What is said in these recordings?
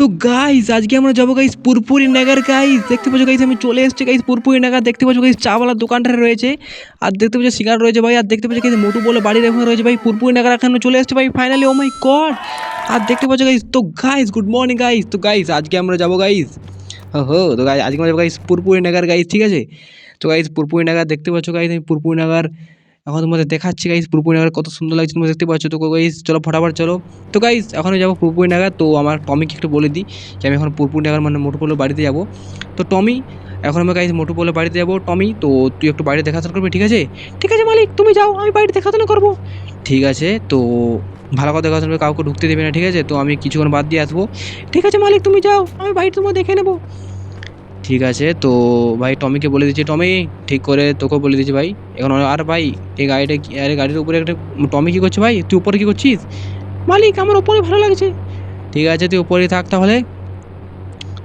তো গাইস আজকে আমরা যাব গাইস পুরপুরি নাগার গাইস দেখতে পাচ্ছ গাইস আমি চলে এসেছি গাইস পুরপুরি নাগার। দেখতে পাচ্ছ গাইস চাওয়ালার দোকানটা রয়েছে। আর দেখতে পাচ্ছ সিগার রয়েছে ভাই, আর দেখতে পাচ্ছ গাইস মোটু বলে বাড়ির এখানে রয়েছে ভাই পুরপুরি নাগার। এখানে চলে এসেছে ভাই ফাইনালি ও মাই গড আর দেখতে পাচ্ছ গাইস তো গাইস গুড মর্নিং গাইস তো গাইস আজকে আমরা যাব গাইস হো তো গাইস আজকে আমরা যাব গাইস পুরপুরি নাগার গাইস ঠিক আছে? তো গাইস পুরপুরি নাগার, দেখতে পাচ্ছ গাইস আমি পুরপুরি নাগার এখন তোমাদের দেখাচ্ছি গাইস পুরপুরি নাগার কত সুন্দর লাগছে, তোমরা দেখতে পাচ্ছ। তো গাইস চলো ফটাফট চলো। তো গাইস এখন যাব পুরপুরি নাগার তো আমার টমিকে একটু বলে দিই যে আমি এখন পুরপুরি নাগার মানে মোটু পোলের বাড়িতে যাব। তো টমি, এখন আমি গাইস মোটু পোলের বাড়িতে যাব। টমি, তো তুই একটু বাড়ি দেখাশোনা করবি, ঠিক আছে? ঠিক আছে, মালিক, তুমি যাও, আমি বাড়ি দেখাশোনা করব। ঠিক আছে, তো ভালো কথা দেখাশোনা কাউকে ঢুকতে দেবে না, ঠিক আছে? তো আমি কিছুক্ষণ বাদ দিয়ে আসব। ঠিক আছে, মালিক, তুমি যাও, আমি বাড়ি তোমার দেখে নেব। ঠিক আছে, তো ভাই টমিকে বলে দিচ্ছি, টমি ঠিক করে তোকে বলে দিচ্ছি ভাই। এখন আর ভাই, এই গাড়িটা আরে গাড়ির উপরে একটা টমি কী করছে ভাই? তুই উপরে কী করছিস? মালিক, আমার উপরে ভালো লাগছে। ঠিক আছে, তুই উপরেই থাক তাহলে।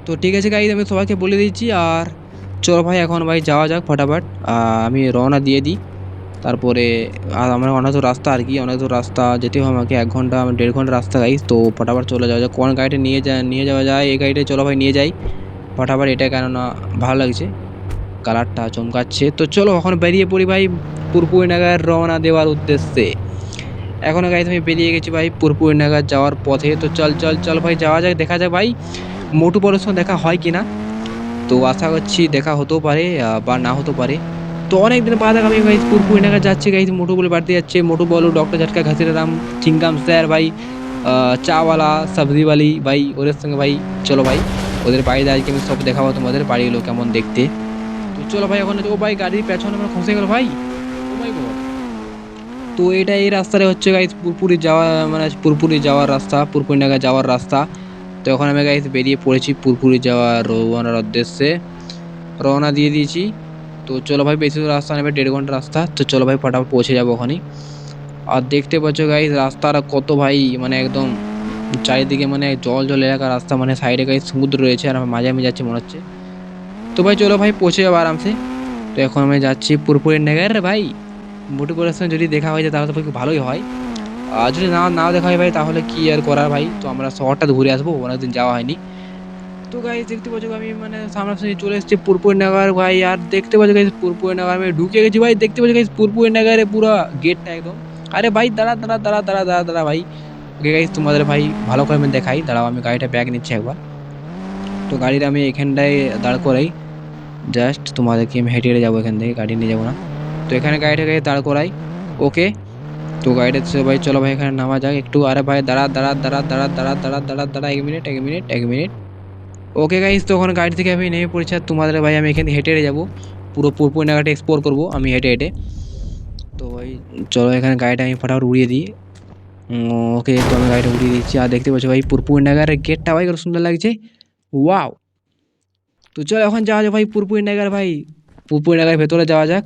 তো ঠিক আছে গাইজ আমি সবাইকে বলে দিচ্ছি, আর চলো ভাই, এখন ভাই যাওয়া যাক ফটাফট। আমি রওনা দিয়ে দিই। তারপরে, আর আমার অনেক তো রাস্তা আর কি, অনেক তো রাস্তা যেতে হবে আমাকে। এক ঘণ্টা দেড় ঘণ্টা রাস্তা গাইজ তো ফটাফট চলে যাওয়া যাক। কোন গাড়িটা নিয়ে যা নিয়ে যাওয়া যায়? এই গাড়িটায় চলো ভাই, নিয়ে যাই। ফটাফট এটা কেননা ভালো লাগছে? কালারটা চমকাচ্ছে। তো চলো এখন বেরিয়ে পড়ি ভাই পুরপুরি নাগার রওনা দেওয়ার উদ্দেশ্যে। এখনও গাইজ আমি বেরিয়ে গেছি ভাই পুরপুরি নাগার যাওয়ার পথে। তো চল চল চল ভাই যাওয়া যাক, দেখা যাক ভাই মোটু বড়োর সঙ্গে দেখা হয় কি না তো আশা করছি দেখা হতেও পারে বা না হতেও পারে। তো অনেক দিন বাদে আমি ভাই পুরপুরি নাগার যাচ্ছি গাইজ মোটু বলে বাড়িতে যাচ্ছে। মোটু বলো ডক্টর ঝটকা ঘাসিরাম চিংগাম স্যার ভাই চাওয়ালা, সবজিওয়ালি ভাই, ওদের সঙ্গে ভাই, চলো ভাই। ওদের বাড়িতে আজকে আমি সব দেখাবো তোমাদের বাড়িগুলো কেমন দেখতে। তো চলো ভাই ওখানে ও ভাই গাড়ির পেছনে আমার খসে গেল ভাই। তো এটা এই রাস্তাটা হচ্ছে গাইজ পুরপুরি যাওয়া মানে পুরপুরি যাওয়ার রাস্তা, পুরপুরি নাগা যাওয়ার রাস্তা। তো এখন আমি গাইজ বেরিয়ে পড়েছি পুরপুরি যাওয়ার রওনার উদ্দেশ্যে। রওনা দিয়ে দিয়েছি। তো চলো ভাই, বেশি রাস্তা নেবে দেড় ঘণ্টা রাস্তা। তো চলো ভাই, ফটাফট পৌঁছে যাব ওখানে আর দেখতে পাচ্ছ গাইজ রাস্তাটা কত ভাই মানে একদম চারিদিকে মানে জল জল এলাকা রাস্তা মানে সাইডে গাইজ সমুদ্র রয়েছে আর আমার মাঝে আমি যাচ্ছি মনে হচ্ছে। তো ভাই চলো ভাই পৌঁছে যাব আরামসে। তো এখন আমি যাচ্ছি পুরপুরের নেগার রে ভাই। মোটু পরের সঙ্গে যদি দেখা হয়ে যায় তাহলে তো খুব ভালোই হয়। আর যদি না নাও দেখা হয় ভাই তাহলে কি আর করার ভাই? তো আমরা শহরটা ঘুরে আসব, অনেকদিন যাওয়া হয়নি। তো গাই দেখতে পাচ্ছ আমি মানে সামনাসামনি চলে এসেছি পুরপুর নাগার ভাই। আর দেখতে পাচ্ছ পুরপুর নাগার, আমি ঢুকে গেছি ভাই। দেখতে পাচ্ছ পুরপুর নাগারে, পুরো গেটটা একদম। আরে ভাই দাঁড়া দাঁড়া দাঁড়া দাঁড়া দাঁড়া দাঁড়া ভাই। ওকে গাইজ তোমাদের ভাই ভালো করে আমি দেখাই। দাঁড়াও, আমি গাড়িটা ব্যাগ নিচ্ছি একবার। তো গাড়িটা আমি এখানটায় দাঁড় করাই। জাস্ট তোমাদেরকে আমি হেঁটে হেঁটে যাব এখান থেকে, গাড়ি নিয়ে যাব না। তো এখানে গাড়িটাকে দাঁড় করাই। ওকে তো গাড়িটা ভাই, চলো ভাই এখানে নামা যাক। একটু, আরে ভাই, দাঁড়া দাঁড়া দাঁড়া দাঁড়া দাঁড়া দাঁড়া দাঁড়া দাঁড়া, এক মিনিট এক মিনিট এক মিনিট ওকে গাইস তো ওখানে গাড়ি থেকে আমি নেমে পড়েছি। আর তোমাদের ভাই, আমি এখানে হেঁটে হেঁটে যাব। পুরো পুরপুর নাগাটা এক্সপ্লোর করব আমি হেঁটে হেঁটে। তো ভাই, চলো এখানে গাড়িটা আমি ফটাফট উড়িয়ে দিই। ওকে তো আমি গাড়িটা উড়িয়ে দিচ্ছি। আর দেখতে পাচ্ছি ভাই, পুরপুর নাগারের গেটটা ভাই কত সুন্দর লাগছে। ওয়াও তো চলো এখন যাওয়া যাক ভাই পুরপুরি নাগার ভাই। পুরপুরি নাগার ভেতরে যাওয়া যাক।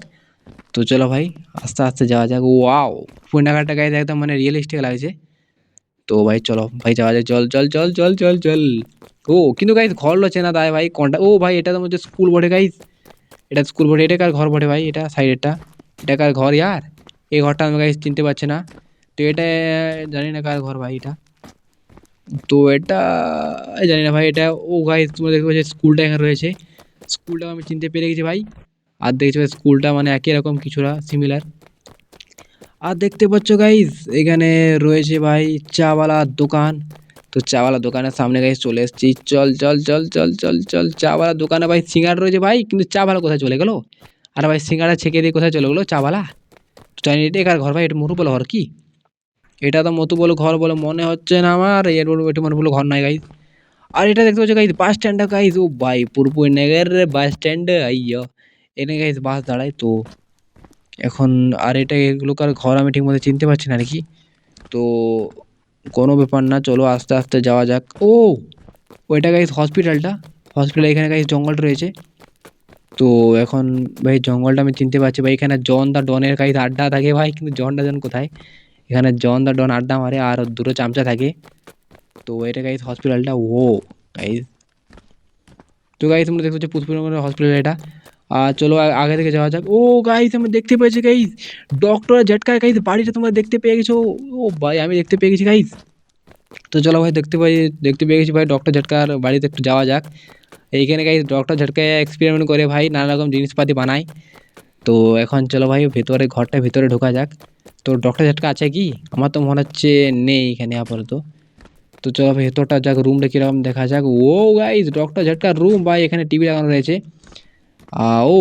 তো চলো ভাই, আস্তে আস্তে যাওয়া যাক। ওয়াও পুরপুরি নাগারটা গাইতে একদম মানে রিয়েলিস্টিক লাগছে। তো ভাই চলো, ভাই যাওয়া যাক। চল চল চল চল চল চল। ও, কিন্তু গাইজ ঘর লো চেনা দায় ভাই, কোনটা? ও ভাই, এটা তো মধ্যে স্কুল বটে গাইজ এটা স্কুল বটে, এটা কার ঘর বটে ভাই? এটা সাইডেরটা এটা কার ঘর ইয়ার? এই ঘরটা আমি গাইজ চিনতে পারছি না। তো এটা জানি না কার ঘর ভাই এটা। তো এটা জানি না ভাই, এটা ও গাইজ তোমরা দেখতে পাচ্ছ স্কুলটা এখানে রয়েছে। স্কুলটা আমি চিনতে পেরে গেছি ভাই। আর দেখছি ভাই স্কুলটা মানে একই রকম কিছুটা সিমিলার আর দেখতে পাচ্ছ গাইজ এখানে রয়েছে ভাই চাওয়ালার দোকান। তো চাওয়ালা দোকানের সামনে গাইজ চলে এসেছি। চল চল চল চল চল চল চাওয়ালা দোকানে ভাই সিঙ্গার রয়েছে ভাই, কিন্তু চা ভালো কোথায় চলে গেলো? আর ভাই সিঙ্গারা ছেঁকে দিয়ে কোথায় চলে গেলো চাওয়ালা? জানি এটা কার ঘর ভাই? এটা মোটু বলে ঘর কি? এটা তো মতু বলে ঘর বলে মনে হচ্ছে না আমার, এর বলে এটা মনে বলে ঘর নাই গাইজ আর এটা দেখতে পাচ্ছ গাইজ বাস স্ট্যান্ডটা গাইজ ও ভাই, পুরপুর নেগের বাস স্ট্যান্ড আইয়া। এনে গাইজ বাস দাঁড়ায় তো। এখন, আর এটা এগুলোকার ঘর আমি ঠিকমতো চিনতে পারছি না আর কি তো, কোনো ব্যাপার না, চলো আস্তে আস্তে যাওয়া যাক। ও, ওইটা গাইজ হসপিটালটা হসপিটাল এখানে গাইজ জঙ্গলটা রয়েছে। তো, এখন ভাই, জঙ্গলটা আমি চিনতে পারছি। ভাই, এখানে জন দা, ডনের গাইজ আড্ডা থাকে ভাই, কিন্তু জন জনটা জন কোথায়? এখানে জন দা ডন আড্ডা মারে, আর দুটো চামচা থাকে। তো এটা গাইজ হসপিটালটা ও গাইজ তো গাইজ তোমরা দেখতে পাচ্ছ পুষ্পুর হসপিটাল এটা। আর চলো আগে থেকে যাওয়া যাক। ও গাইজ আমরা দেখতে পেয়েছি গাইজ ডক্টর ঝটকায় গাইজ বাড়িটা তোমরা দেখতে পেয়ে গেছো। ও ভাই, আমি দেখতে পেয়ে গেছি গাইজ তো চলো ভাই, দেখতে পাই, দেখতে পেয়ে গেছি ভাই ডক্টর ঝটকার বাড়িতে একটু যাওয়া যাক। এইখানে গাইস ডক্টর ঝটকা এক্সপেরিমেন্ট করে ভাই, নানা রকম জিনিসপাতি বানায়। তো এখন চলো ভাই, ভেতরে, ঘরটা ভিতরে ঢোকা যাক। তো ডক্টর ঝটকা আছে কি আমার তো মনে হচ্ছে নেই এখানে আপাতত তো চলো ভেতরটা যাক রুমটা কীরকম দেখা যাক ও গাইজ ডক্টর ঝটকা রুম ভাই এখানে টিভি লাগানো রয়েছে ও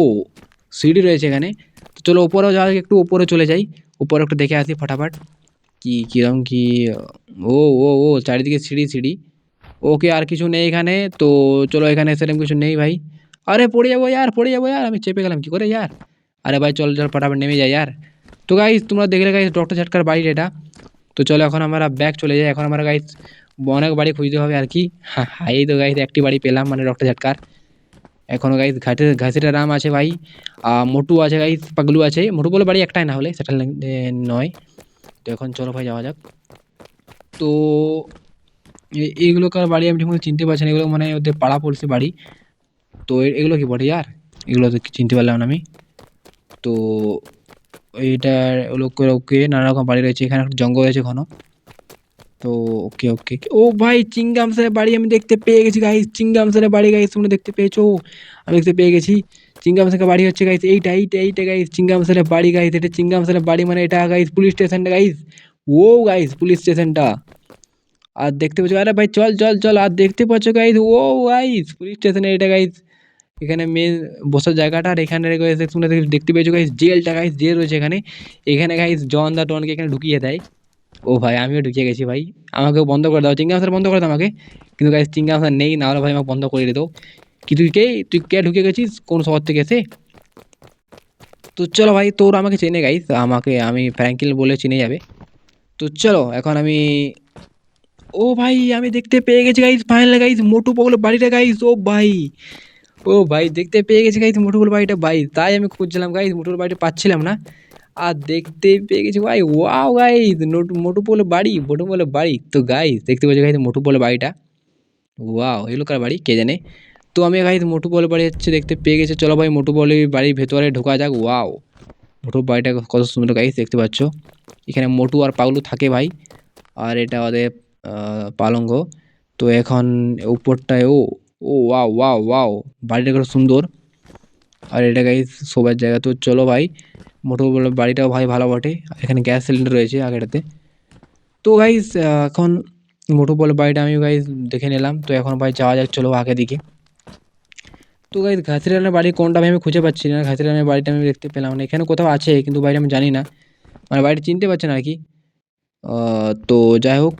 সিডি রয়েছে এখানে তো চলো ওপরেও যাওয়া একটু ওপরে চলে যাই উপরে একটু দেখে আসি ফটাফট কি কীরকম কি ও ও ও চারিদিকে সিঁড়ি সিঁড়ি ওকে আর কিছু নেই এখানে তো চলো এখানে সেরকম কিছু নেই ভাই আরে পড়ে যাবো ইয়ার পড়ে যাবো ইয়ার আমি চেপে গেলাম কী করে ইয়ার আরে ভাই চল চল ফটাফট নেমে যাই ইয়ার তো গাইস তোমরা দেখলে গাইস ডক্টর ঝটকার বাড়ি এটা। তো চলো এখন আমরা ব্যাগ চলে যাই। এখন আমরা গাইস অনেক বাড়ি খুঁজতে হবে আর কি। হ্যাঁ এই তো গাইস একটি বাড়ি পেলাম মানে ডক্টর ঝটকার এখনও গাইস ঘাটে, ঘাসিটা রাম আছে ভাই। আর মোটু আছে গাইস পাগলু আছে। মোটু বলে বাড়ি একটাই না হলে, সেটা নয়। তো এখন চলো ভাই, যাওয়া যাক। তো এইগুলোকার বাড়ি আমি ঠিকমতো চিনতে পারছি না। এগুলো মানে ওদের পাড়া পড়ছে বাড়ি। তো এগুলো কি বটে ইয়ার? এগুলো তো চিনতে পারলাম না আমি। তো এইটা ওকে ওকে নানা রকম বাড়ি রয়েছে, এখানে একটা জঙ্গল রয়েছে ঘন। তো ওকে ওকে ও ভাই, চিংগাম স্যারের বাড়ি আমি দেখতে পেয়ে গেছি গাইস চিংগাম স্যারের বাড়ি গাইস তোমরা দেখতে পেয়েছ? আমি দেখতে পেয়ে গেছি। চিংগাম স্যারের বাড়ি হচ্ছে গাইস এইটা এইটা এইটা গাইস চিংগাম স্যারের বাড়ি গাইস এটা চিংগাম স্যারের বাড়ি মানে এটা গাইস পুলিশ স্টেশনটা গাইস ও গাইস পুলিশ স্টেশনটা আর দেখতে পাচ্ছ, আরে ভাই, চল চল চল, আর দেখতে পাচ্ছ গাইস ও গাইস পুলিশ স্টেশনে এটা গাইস এখানে মেন বসার জায়গাটা আর এখানে তোমরা দেখ- দেখতে পেয়েছ গাইস জেলটা গাইস জেল রয়েছে এখানে। এখানে গাইস জন দা টনকে এখানে ঢুকিয়ে দেয়। ও ভাই, আমিও ঢুকিয়ে গেছি ভাই। আমাকে বন্ধ করে দাও। চিংগাম স্যার বন্ধ করে দাও আমাকে। কিন্তু গাইস চিংগাম স্যার নেই, নাহলে ভাই আমাকে বন্ধ করে দিত। কি, তুই কে তুই কে ঢুকে গেছিস? কোন শহর থেকে এসে? তো চলো ভাই, তোর আমাকে চেনে গাইস আমাকে, আমি ফ্র্যাঙ্কিল বলে চিনে যাবে। তো চলো, এখন আমি, ও ভাই, আমি দেখতে পেয়ে গেছি গাইস ফাইনাল গাইস মোটু পগল বাড়িটা গাইস ও ভাই। ও ভাই, দেখতে পেয়ে গেছি গাইস মোটুর বাড়িটা ভাই, তাই আমি খুঁজছিলাম গাইস মোটুর বাড়িটা পাচ্ছিলাম না। আর দেখতে পেয়ে গেছি ভাই ওয়াও নোটু মোটু বলে বাড়ি মোটু বলে বাড়ি। তো গাইস দেখতে পাচ্ছি গাইস মোটু বলে বাড়িটা। ওয়াও এগুলো কার বাড়ি, কে জানে? তো আমি গাইস মোটু বলে বাড়ি হচ্ছে দেখতে পেয়ে গেছি। চলো ভাই মোটু বলে বাড়ির ভেতরে ঢোকা যাক ওয়াও মোটুর বাড়িটা কত সুন্দর গাইস দেখতে পাচ্ছ। এখানে মোটু আর পাগলু থাকে ভাই, আর এটা ওদের পালঙ্গ। তো এখন উপরটায় ও ও ওয়াও ওয়াও ওয়াও বাড়িটা কত সুন্দর। আর এটা গাইস শোবার জায়গা। তো চলো ভাই বলে বাড়িটাও ভাই ভালো বটে। এখানে গ্যাস সিলিন্ডার রয়েছে আগেটাতে তো গাইস এখন বলে বাড়িটা আমি গাইস দেখে নিলাম। তো এখন ভাই যাওয়া যাক, চলো আগে দিকে। তো গাইস ঘাসিরানের বাড়ি কোনটা ভাই আমি খুঁজে পাচ্ছি না। ঘাসিরানের বাড়িটা আমি দেখতে পেলাম না। এখানে কোথাও আছে, কিন্তু বাড়িটা আমি জানি না। মানে বাড়িটা চিনতে পারছি না আর কি তো যাই হোক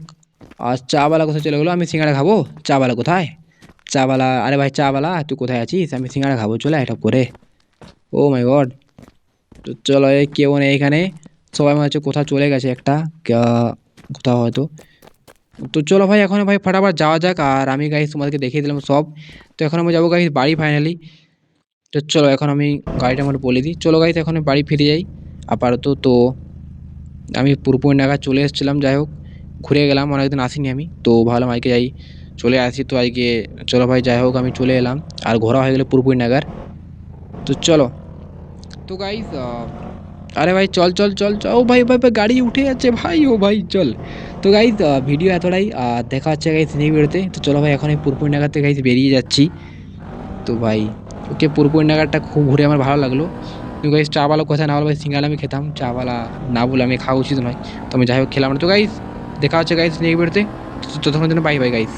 আর চাওয়ালা কোথায় চলে গেলো? আমি সিঙ্গাড়া খাব? চাওয়ালা কোথায়? চাওয়ালা আরে ভাই চাওয়ালা তুই কোথায় আছিস? আমি সিঙ্গারা খাব, চলে এটা করে। ও মাই গড তো চলো কেউ নেই এখানে। সবাই মনে হচ্ছে কোথাও চলে গেছে একটা কোথাও হয়তো। তো চলো ভাই, এখন ভাই ফটাফট যাওয়া যাক, আর আমি গাইস তোমাদেরকে দেখিয়ে দিলাম সব। তো এখন আমি যাব গাইস বাড়ি ফাইনালি তো চলো এখন আমি গাড়িটা আমার বলে দিই। চলো গাইস এখন বাড়ি ফিরে যাই। আপাতত তো আমি পুরোপুরি নাগাদ চলে এসেছিলাম, যাই হোক। ঘুরে গেলাম, অনেকদিন আসিনি আমি। তো ভাবলাম আজকে যাই চলে আসি তো আজকে। চলো ভাই যাই হোক আমি চলে এলাম। আর ঘোরা হয়ে গেলে পুরোপুরি নাগার তো চলো। তো গাইস আরে ভাই চল চল চল চল। ও ভাই ভাই ভাই, গাড়ি উঠে যাচ্ছে ভাই ও ভাই চল। তো গাইস ভিডিও এতটাই। দেখা হচ্ছে গাইস নেই বেরোতে তো। চলো ভাই এখন আমি পুরপুরি নাগার থেকে গাইস বেরিয়ে যাচ্ছি। তো ভাই ওকে পুরপুরি নাগারটা খুব ঘুরে আমার ভালো লাগল। কিন্তু গাইস চাওয়ালা কোথায় না বলো ভাই সিঙ্গালা আমি খেতাম। চাওয়ালা না বলে আমি খাওয়া উচিত নয়। তো আমি যাই হোক খেলাম। না তো গাইস দেখা হচ্ছে গাইস নেই বেরোতে ততক্ষণ জন্য বাই বাই গাইস